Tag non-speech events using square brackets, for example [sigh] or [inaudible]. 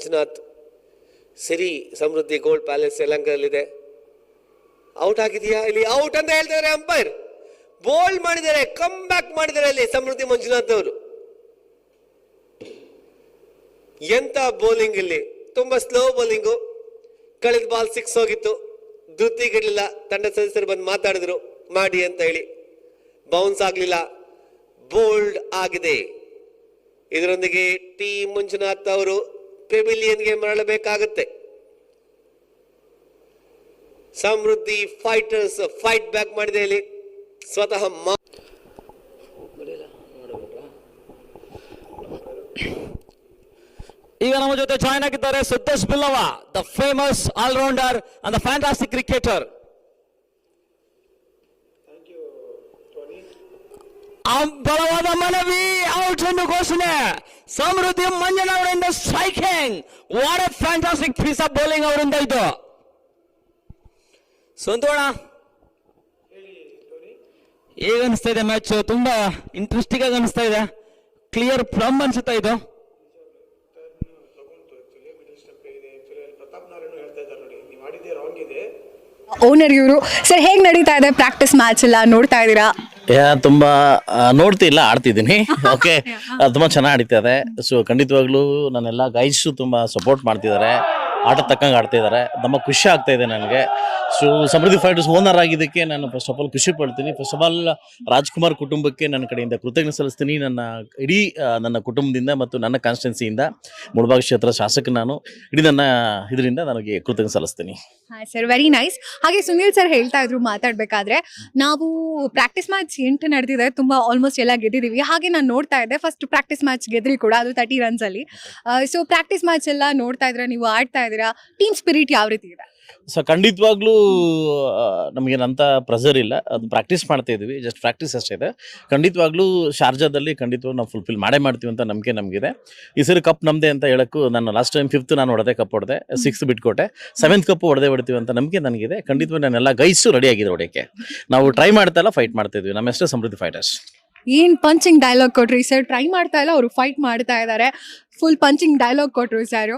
Manjunath, Siri Samruddhi gold palace ಯಲಂಕದಲ್ಲಿದೆ out ಆಗಿದೆಯಾ? ಇಲ್ಲಿ ಔಟ್ ಅಂತ ಹೇಳ್ತಾರೆ ಅಂಪೈರ್. ಬೋಲ್ಡ್ ಮಾಡಿದ್ದಾರೆ ಕಮ್ ಬ್ಯಾಕ್ ಮಾಡಿದ್ದಾರೆ ಅಲ್ಲಿ ಸಮೃದ್ಧಿ ಮಂಜುನಾಥ್ ಅವರು. ಎಂತ ಬೌಲಿಂಗ್ ಇಲ್ಲಿ? ತುಂಬಾ ಸ್ಲೋ ಬೌಲಿಂಗು ಕಳೆದ ಬಾಲ್ ಸಿಕ್ಸ್ ಹೋಗಿತ್ತು. ಧೃತಿಗಿರ್ಲಿಲ್ಲ ತಂಡ ಸದಸ್ಯರು ಬಂದು ಮಾತಾಡಿದ್ರು. ಮಾಡಿ ಅಂತ ಹೇಳಿ. ಬೌನ್ಸ್ ಆಗ್ಲಿಲ್ಲ. ಬೋಲ್ಡ್ ಆಗಿದೆ. ಇದರೊಂದಿಗೆ ಟಿ ಮಂಜುನಾಥ್ ಅವರು ಪೆವಿಲಿಯನ್ಗೆ ಮರಳಬೇಕಾಗುತ್ತೆ. ಸಮೃದ್ಧಿ ಫೈಟರ್ಸ್ ಫೈಟ್ ಬ್ಯಾಕ್ ಮಾಡಿದೆ ಇಲ್ಲಿ. ಸ್ವತಃ ಮಾ ಈಗ ನಮ್ಮ ಜೊತೆ ಜಾಯ್ನ್ ಆಗಿದ್ದಾರೆ Siddesh Billava the famous all rounder and the fantastic cricketer ಬಲವಾದ ಮನವಿ ಔಟ್ ಎಂದು ಘೋಷಣೆ. ಸಮೃದ್ಧಿ ಮಂಜನ ಅವರಿಂದ striking what a fantastic piece of bowling ಅವರಿಂದ ಇದು. ಸಂತೋಣ. ಹೇಗ ಅನಿಸ್ತಾ ಇದೆ ಮ್ಯಾಚ್ ತುಂಬಾ ಇಂಟ್ರೆಸ್ಟಿಂಗ್ ಆಗಿ ಅನಿಸ್ತಾ ಇದೆ ಕ್ಲಿಯರ್ ಫ್ರಮ್ ಅನ್ಸುತ್ತಾ ಇದು? ಓನರ್ ಇವರು. ಸರ್ ಹೇಗ್ ನಡೀತಾ ಇದೆ ಪ್ರಾಕ್ಟೀಸ್ ಮ್ಯಾಚ್ ಎಲ್ಲ ನೋಡ್ತಾ ಇದ್ದೀರಾ? ತುಂಬಾ ಆ, ನೋಡ್ತಿಲ್ಲ ಆಡ್ತಿದ್ದೀನಿ. [laughs] ಓಕೆ ತುಂಬಾ ಚೆನ್ನಾಗಿ ಆಡ್ತಿದ್ದಾರೆ ಸೊ ಖಂಡಿತವಾಗ್ಲೂ ನನ್ನೆಲ್ಲ ಗೈಡ್ಸು ತುಂಬಾ ಸಪೋರ್ಟ್ ಮಾಡ್ತಿದ್ದಾರೆ ಆಟ ತಕ್ಕಂಗೆ ಆಡ್ತಿದ್ದಾರೆ ನಮ್ಮ ಖುಷಿ ಆಗ್ತಾ ಇದೆ ನನಗೆ. ಸೊ ಸಮೃದ್ಧಿ ಫೈಟರ್ಸ್ ಓನರ್ ಆಗಿದ್ದಕ್ಕೆ ನಾನು ಫಸ್ಟ್ ಆಫ್ ಆಲ್ ಖುಷಿ ಪಡ್ತೀನಿ. ಫಸ್ಟ್ ಆಫ್ ಆಲ್ ರಾಜ್ಕುಮಾರ್ ಕುಟುಂಬಕ್ಕೆ ನನ್ನ ಕಡೆಯಿಂದ ಕೃತಜ್ಞತೆ ಸಲ್ಲಿಸ್ತೀನಿ. ನನ್ನ ಇಡೀ ನನ್ನ ಕುಟುಂಬದಿಂದ ಮತ್ತು ನನ್ನ ಕಾನ್ಸ್ಟಿಟ್ಯೂನ್ಸಿಯಿಂದ ಮುಳಬಾಗ ಕ್ಷೇತ್ರ ಶಾಸಕ ನಾನು ಇಡೀ ನನ್ನ ಇದರಿಂದ ನನಗೆ ಕೃತಜ್ಞತೆ ಸಲ್ಲಿಸ್ತೀನಿ. ಸರ್ ವೆರಿ ನೈಸ್ ಹಾಗೆ ಸುನೀಲ್ ಸರ್ ಹೇಳ್ತಾ ಇದ್ರು ಮಾತಾಡಬೇಕಾದ್ರೆ, ನಾವು ಪ್ರಾಕ್ಟೀಸ್ ಮ್ಯಾಚ್ ಎಂಟು ನಡೆದಿದೆ. ತುಂಬಾ ಆಲ್ಮೋಸ್ಟ್ ಎಲ್ಲ ಗೆದ್ದಿದ್ದೀವಿ ಹಾಗೆ ನಾನು ನೋಡ್ತಾ ಇದ್ದೆ. ಫಸ್ಟ್ ಪ್ರಾಕ್ಟೀಸ್ ಮ್ಯಾಚ್ ಗೆದ್ರಿ ಕೂಡ, ಅದು ತರ್ಟಿ ರನ್ಸ್ ಅಲ್ಲಿ. ಸೊ ಪ್ರಾಕ್ಟೀಸ್ ಮ್ಯಾಚ್ ಎಲ್ಲ ನೋಡ್ತಾ ಇದ್ರೆ, ನೀವು ಆಡ್ತಾ ಇದ್ದೀರಾ? ಟೀಮ್ ಸ್ಪಿರಿಟ್ ಯಾವ ರೀತಿ ಇದೆ? ಸೊ ಖಂಡಿತವಾಗ್ಲೂ ನಮಗೇನಂತ ಪ್ರೆಸರ್ ಇಲ್ಲ. ಅದು ಪ್ರಾಕ್ಟೀಸ್ ಮಾಡ್ತಾ ಇದ್ದೀವಿ ಜಸ್ಟ್ ಪ್ರಾಕ್ಟೀಸ್ ಅಷ್ಟೇ ಇದೆ. ಖಂಡಿತವಾಗ್ಲೂ ಶಾರ್ಜಾದಲ್ಲಿ ಖಂಡಿತವಾಗ್ಲೂ ನಾವು ಫುಲ್ಫಿಲ್ ಮಾಡೇ ಮಾಡ್ತೀವಿ ಅಂತ ನಂಬಿಕೆ ನಮಗಿದೆ. ಈ ಸರಿ ಕಪ್ ನಮ್ಮದೇ ಅಂತ ಹೇಳೋಕ್ಕೂ ನಾನು ಲಾಸ್ಟ್ ಟೈಮ್ ಫಿಫ್ತ್ ನಾನು ಹೊಡೆದೆ ಕಪ್ ಹೊಡೆದೆ. ಸಿಕ್ಸ್ತ್ ಬಿಟ್ಕೊಟ್ಟೆ. ಸೆವೆಂತ್ ಕಪ್ ಹೊಡೆದೇ ಹೊಡ್ತೀವಿ ಅಂತ ನಂಬಿಕೆ ನನಗಿದೆ. ಖಂಡಿತವಾಗಿ ನಾನೆಲ್ಲ ಗೈಸು ರೆಡಿ ಆಗಿದೆ ಹೊಡೆಯಕ್ಕೆ. ನಾವು ಟ್ರೈ ಮಾಡ್ತಾ ಇಲ್ಲ ಫೈಟ್ ಮಾಡ್ತಾ ಇದ್ವಿ. ನಮ್ಮ ಹೆಸರು ಸಮೃದ್ಧಿ ಫೈಟರ್ಸ್ ಏನ್ ಪಂಚಿಂಗ್ ಡೈಲಾಗ್ ಕೊಟ್ರಿ ಸರ್ ಟ್ರೈ ಮಾಡ್ತಾ ಇಲ್ಲ, ಅವರು ಫೈಟ್ ಮಾಡ್ತಾ ಇದ್ದಾರೆ ಫುಲ್ ಪಂಚಿಂಗ್ ಡೈಲಾಗ್ ಕೊಟ್ರು ಸರ್